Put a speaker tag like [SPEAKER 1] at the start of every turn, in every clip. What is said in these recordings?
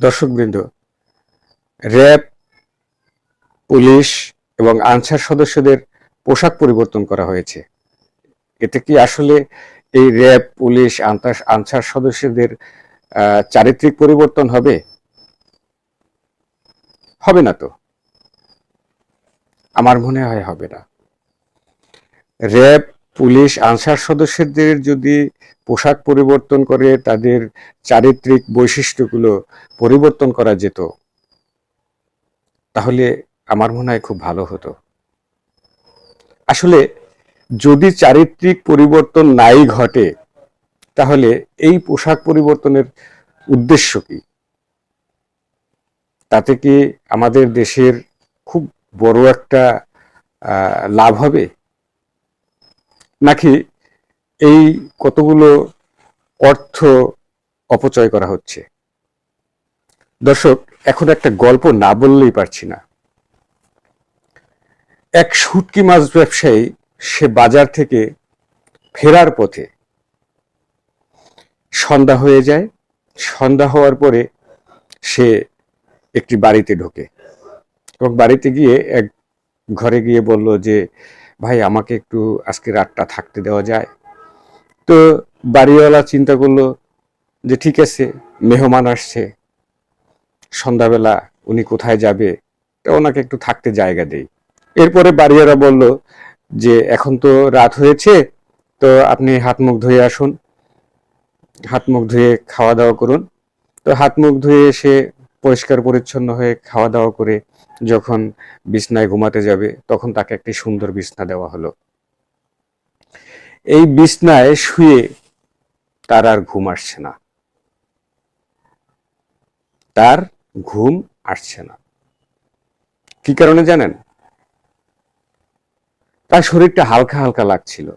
[SPEAKER 1] দর্শকবৃন্দ, RAB, police এবং answer সদস্যদের পোশাক পরিবর্তন করা হয়েছে। এতে কি আসলে এই র্যাব, পুলিশ আনসার- আনসার সদস্যদের চারিত্রিক পরিবর্তন হবে? হবে না তো। আমার মনে হয় হবে না। র্যাব পুলিশ আনসার সদস্যদের যদি পোশাক পরিবর্তন করে, তাদের চারিত্রিক বৈশিষ্ট্যগুলো পরিবর্তন করা যেত, তাহলে আমার মনে হয় খুব ভালো হতো। আসলে যদি চারিত্রিক পরিবর্তন নাই ঘটে, তাহলে এই পোশাক পরিবর্তনের উদ্দেশ্য কি? তাতে কি আমাদের দেশের খুব বড় একটা লাভ হবে? নাকি এই কতগুলো অর্থ অপচয় করা হচ্ছে? দর্শক, এখন একটা গল্প না বললেই পারছি না। এক শুটকি মাছ ব্যবসায়ী সে বাজার থেকে ফেরার পথে সন্ধ্যা হয়ে যায়। সন্ধ্যা হওয়ার পরে সে একটি বাড়িতে ঢোকে এবং বাড়িতে গিয়ে এক ঘরে গিয়ে বলল যে ভাই, আমাকে একটু আজকে রাতটা থাকতে দেওয়া যায়। তো বাড়িওয়ালা চিন্তা করল যে, ঠিক আছে, মেহমান আসছে। সন্ধ্যাবেলা উনি কোথায় যাবে? তা ওনাকে একটু থাকতে জায়গা দেই। এরপরে বাড়িওয়ালা বলল যে, এখন তো রাত হয়েছে, তো আপনি হাত মুখ ধুয়ে আসুন। হাত মুখ ধুয়ে খাওয়া দাওয়া করুন। তো হাত মুখ ধুয়ে এসে পরিষ্কার পরিচ্ছন্ন হয়ে খাওয়া দাওয়া করে যখন বিছনায় ঘুমাতে যাবে, তখন তাকে একটি সুন্দর বিছনা দেওয়া হলো। এই বিছনায় শুয়ে তার আর ঘুম আসছে না। তার ঘুম আসছে না। কি কারণে জানেন? তার শরীরটা হালকা হালকা লাগছিল।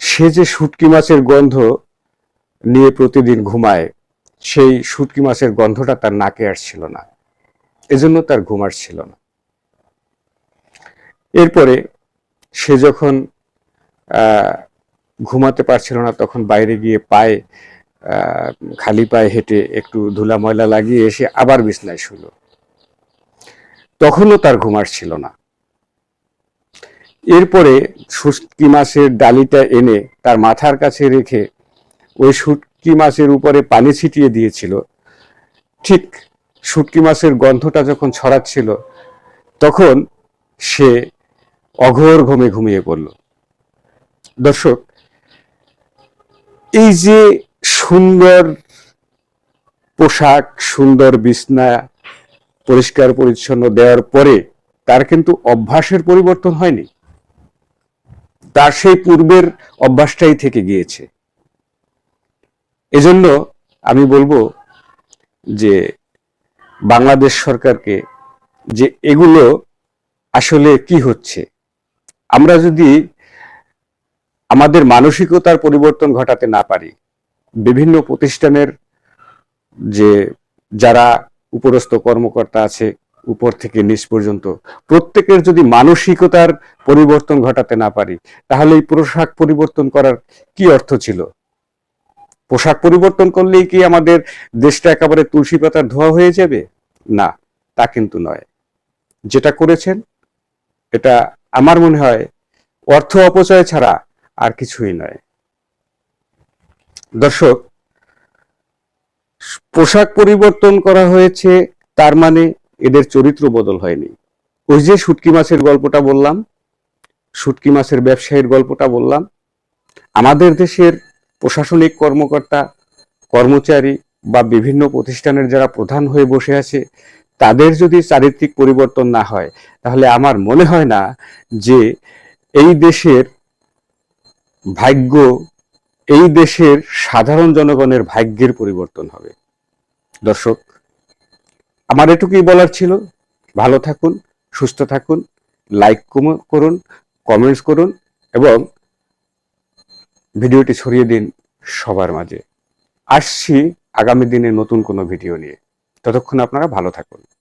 [SPEAKER 1] সে যে শুটকি মাছের গন্ধ নিয়ে প্রতিদিন ঘুমায় সেই শুটকি মাছের গন্ধটা তার নাকে আসছিল না। এজন্য তার ঘুম আসছিল না। এরপরে সে যখন ঘুমাতে পারছিল না, তখন বাইরে গিয়ে পায়ে খালি পায়ে হেঁটে একটু ধুলা ময়লা লাগিয়ে এসে আবার বিছনায় শুলো তখনও তার ঘুম আসছিল না। এরপরে শুটকি মাছের ডালিটা এনে তার মাথার কাছে রেখে ওই শুটকি মাছের উপরে পানি ছিটিয়ে দিয়েছিল। ঠিক শুটকি মাছের গন্ধটা যখন ছড়াচ্ছিল, তখন সে অঘোর ঘুমে ঘুমিয়ে পড়ল। দর্শক, এই যে সুন্দর পোশাক, সুন্দর বিছনা পরিষ্কার পরিচ্ছন্ন দেওয়ার পরে তার কিন্তু অভ্যাসের পরিবর্তন হয়নি। তার সেই পূর্বের অভ্যাসটাই থেকে গিয়েছে। এজন্য আমি বলব যে বাংলাদেশ সরকারকে যে এগুলো আসলে কি হচ্ছে, আমরা যদি আমাদের মানসিকতার পরিবর্তন ঘটাতে না পারি, বিভিন্ন প্রতিষ্ঠানের যে যারা উপরস্থ কর্মকর্তা আছে উপর থেকে নিচ পর্যন্ত, প্রত্যেকের যদি মানসিকতার পরিবর্তন ঘটাতে না পারি, তাহলে এই পোশাক পরিবর্তন করার কি অর্থ ছিল? পোশাক পরিবর্তন করলেই কি আমাদের দেশটা একেবারে তুলসী পাতার ধোয়া হয়ে যাবে? না, তা কিন্তু নয়। যেটা করেছেন, এটা আমার মনে হয় অর্থ অপচয় ছাড়া আর কিছুই নয়। দর্শক, পোশাক পরিবর্তন করা হয়েছে, তার মানে এদের চরিত্র বদল হয়নি। ওই যে শুটকি মাছের গল্পটা বললাম, শুটকি মাছের ব্যবসায়ীর গল্পটা বললাম, আমাদের দেশের প্রশাসনিক কর্মকর্তা, কর্মচারী বা বিভিন্ন প্রতিষ্ঠানের যারা প্রধান হয়ে বসে আছে, তাদের যদি চারিত্রিক পরিবর্তন না হয়, তাহলে আমার মনে হয় না যে এই দেশের ভাগ্য, এই দেশের সাধারণ জনগণের ভাগ্যের পরিবর্তন হবে। দর্শক, আমার এটুকুই বলার ছিল। ভালো থাকুন, সুস্থ থাকুন লাইক করুন কমেন্টস করুন এবং ভিডিওটি ছড়িয়ে দিন সবার মাঝে। আসছি আগামী দিনে নতুন কোনো ভিডিও নিয়ে। ততক্ষণ আপনারা ভালো থাকুন।